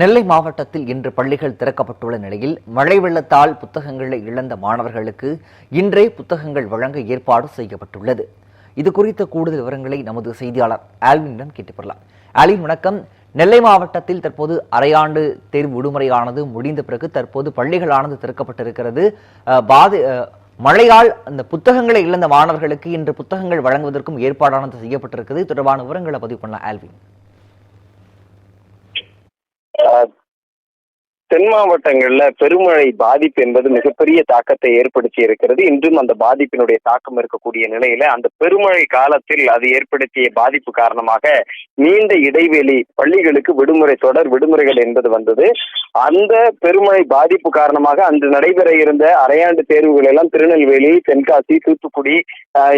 நெல்லை மாவட்டத்தில் இன்று பள்ளிகள் திறக்கப்பட்டுள்ள நிலையில் மழை வெள்ளத்தால் புத்தகங்களை இழந்த மாணவர்களுக்கு இன்றே புத்தகங்கள் வழங்க ஏற்பாடு செய்யப்பட்டுள்ளது. இது குறித்த கூடுதல் விவரங்களை நமது செய்தியாளர் ஆல்வினிடம் கேட்டுக்கொள்ளலாம் ஆலின் ஆல்வின் வணக்கம். நெல்லை மாவட்டத்தில் தற்போது அரையாண்டு தேர்வு விடுமுறையானது முடிந்த பிறகு தற்போது பள்ளிகளானது திறக்கப்பட்டிருக்கிறது. பாதி மழையால் அந்த புத்தகங்களை இழந்த மாணவர்களுக்கு இன்று புத்தகங்கள் வழங்குவதற்கும் ஏற்பாடானது செய்யப்பட்டிருக்கிறது. தொடர்பான விவரங்களை பதிவு பண்ணலாம் ஆல்வின். தென் மாவட்டங்கள்ல பெருமழை பாதிப்பு என்பது மிகப்பெரிய தாக்கத்தை ஏற்படுத்தி இருக்கிறது. இன்றும் அந்த பாதிப்பினுடைய தாக்கம் இருக்கக்கூடிய நிலையில அந்த பெருமழை காலத்தில் அது ஏற்படுத்திய பாதிப்பு காரணமாக நீண்ட இடைவெளி பள்ளிகளுக்கு விடுமுறை தொடர் விடுமுறைகள் என்பது வந்தது. அந்த பெருமழை பாதிப்பு காரணமாக அன்று நடைபெற இருந்த அரையாண்டு தேர்வுகள் எல்லாம் திருநெல்வேலி தென்காசி தூத்துக்குடி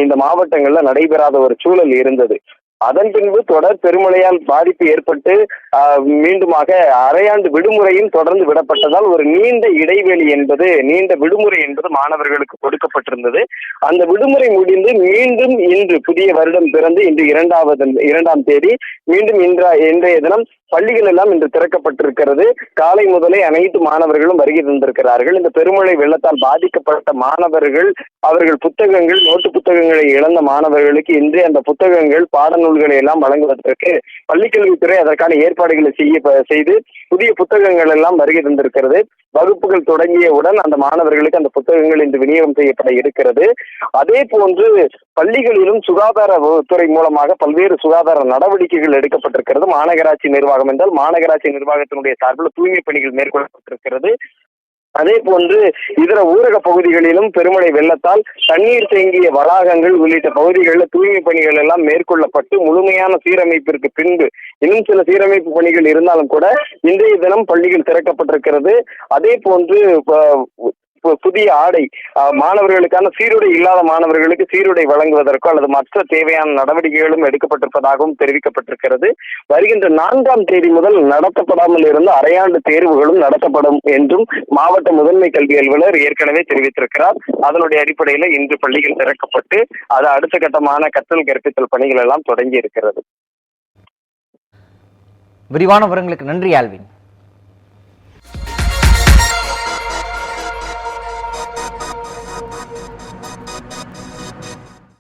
இந்த மாவட்டங்கள்ல நடைபெறாத ஒரு சூழல் இருந்தது. அதன் பின்பு தொடர் பெருமழையால் பாதிப்பு ஏற்பட்டு மீண்டுமாக அரையாண்டு விடுமுறையும் தொடர்ந்து விடப்பட்டதால் ஒரு நீண்ட இடைவெளி என்பது நீண்ட விடுமுறை என்பது மாணவர்களுக்கு கொடுக்கப்பட்டிருந்தது. அந்த விடுமுறை முடிந்து மீண்டும் இன்று புதிய வருடம் பிறந்து இன்று இரண்டாவது இரண்டாம் தேதி மீண்டும் இன்றா இன்றைய தினம் பள்ளிகள் எல்லாம் இன்று திறக்கப்பட்டிருக்கிறது. காலை முதலே அனைத்து மாணவர்களும் வருகை தந்திருக்கிறார்கள். இந்த பெருமழை வெள்ளத்தால் பாதிக்கப்பட்ட மாணவர்கள் அவர்கள் புத்தகங்கள் நோட்டு புத்தகங்களை இழந்த மாணவர்களுக்கு இன்று அந்த புத்தகங்கள் நூல்களை எல்லாம் வழங்குவதற்கு பள்ளிக்கல்வித்துறை அதற்கான ஏற்பாடுகளை செய்ய செய்து புதிய புத்தகங்கள் எல்லாம் வருகை தந்திருக்கிறது. வகுப்புகள் தொடங்கியவுடன் அந்த மாணவர்களுக்கு அந்த புத்தகங்கள் இன்று விநியோகம் செய்யப்பட இருக்கிறது. அதே போன்று பள்ளிகளிலும் சுகாதார துறை மூலமாக பல்வேறு சுகாதார நடவடிக்கைகள் எடுக்கப்பட்டிருக்கிறது. மாநகராட்சி நிர்வாகம் என்றால் மாநகராட்சி நிர்வாகத்தினுடைய சார்பில் தூய்மை பணிகள் மேற்கொள்ளப்பட்டிருக்கிறது. அதே போன்று இதர ஊரக பகுதிகளிலும் பெருமழை வெள்ளத்தால் தண்ணீர் தேங்கிய வளாகங்கள் உள்ளிட்ட பகுதிகளில் தூய்மை பணிகள் எல்லாம் மேற்கொள்ளப்பட்டு முழுமையான சீரமைப்பிற்கு பின்பு இன்னும் சில சீரமைப்பு பணிகள் இருந்தாலும் கூட இன்றைய தினம் பள்ளிகள் திறக்கப்பட்டிருக்கிறது. அதே போன்று புதிய ஆடை மாணவர்களுக்கான சீருடை இல்லாத மாணவர்களுக்கு சீருடை வழங்குவதற்கோ அல்லது மற்ற தேவையான நடவடிக்கைகளும் எடுக்கப்பட்டிருப்பதாகவும் தெரிவிக்கப்பட்டிருக்கிறது. வருகின்ற நான்காம் தேதி முதல் நடத்தப்படாமல் இருந்த அரையாண்டு தேர்வுகளும் நடத்தப்படும் என்றும் மாவட்ட முதன்மை கல்வி அலுவலர் ஏற்கனவே தெரிவித்திருக்கிறார். அதனுடைய அடிப்படையில் இன்று பள்ளிகள் திறக்கப்பட்டு அது அடுத்த கட்டமான கற்றல் கற்பித்தல் பணிகள் எல்லாம் தொடங்கி இருக்கிறது. விரிவான விவரங்களுக்கு நன்றி ஆல்வின்.